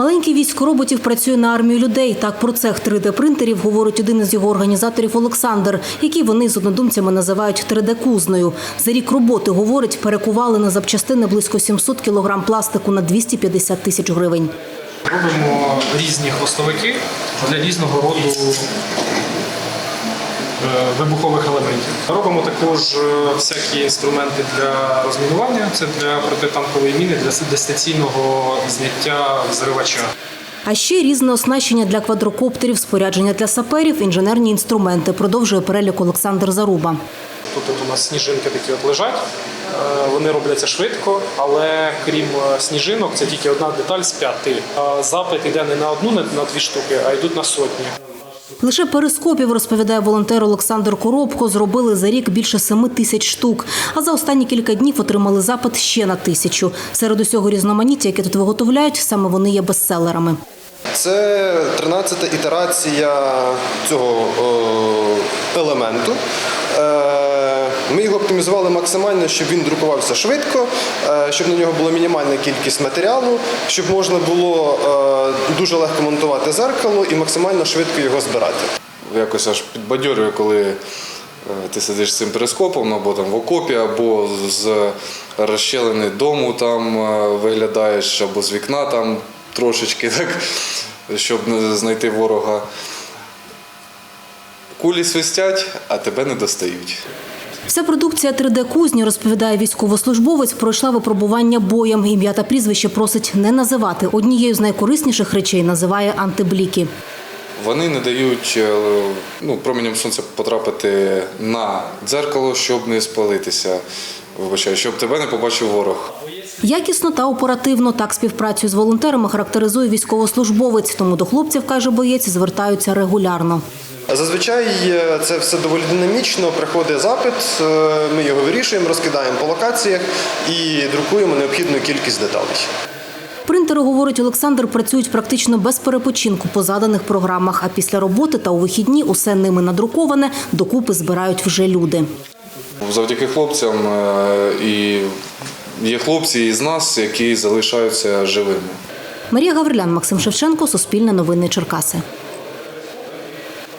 Маленький військ роботів працює на армію людей. Так про цех 3D-принтерів говорить один із його організаторів Олександр, який вони з однодумцями називають 3D-кузною. За рік роботи, говорить, перекували на запчастини близько 700 кілограм пластику на 250 тисяч гривень. Робимо різні хвостовики для різного роду вибухових елементів. Робимо також е, всякі інструменти для розмінування. Це для протитанкової міни, для дистанційного зняття взривача. А ще різне оснащення для квадрокоптерів, спорядження для саперів, інженерні інструменти. Продовжує перелік Олександр Заруба. Тут от у нас сніжинки такі от лежать. Е, Вони робляться швидко, але крім е, сніжинок, це тільки одна деталь з п'яти. Запит йде не на одну, не на дві штуки, а йдуть на сотні. Лише перископів, розповідає волонтер Олександр Коробко, зробили за рік більше семи тисяч штук. А за останні кілька днів отримали запит ще на тисячу. Серед усього різноманіття, яке тут виготовляють, саме вони є бестселерами. Це 13-та ітерація цього е, елементу. Ми його оптимізували максимально, щоб він друкувався швидко, е, щоб на нього була мінімальна кількість матеріалу, щоб можна було е, дуже легко монтувати зеркало і максимально швидко його збирати. якось аж підбадьорює, коли е, ти сидиш з цим перископом, або там в окопі, або з розщелини дому там виглядаєш, або з вікна там трошечки, так, щоб не знайти ворога. Кулі свистять, а тебе не достають. Вся продукція 3D-кузні, розповідає військовослужбовець, пройшла випробування боєм. Ім'я та прізвище просить не називати. Однією з найкорисніших речей називає антибліки. Вони не дають е, ну, променям сонця потрапити на дзеркало, щоб не спалитися. Вибачаю, щоб тебе не побачив ворог. Якісно та оперативно так співпрацю з волонтерами характеризує військовослужбовець. Тому до хлопців, каже боєць, звертаються регулярно. Зазвичай е, це все доволі динамічно. Приходить запит, е, ми його вирішуємо, розкидаємо по локаціях і друкуємо необхідну кількість деталей. Принтери, говорить Олександр, працюють практично без перепочинку по заданих програмах. А після роботи та у вихідні усе ними надруковане докупи збирають вже люди. Завдяки хлопцям е, і є хлопці із нас, які залишаються живими. Марія Гаврилян, Максим Шевченко, Суспільне новини Черкаси.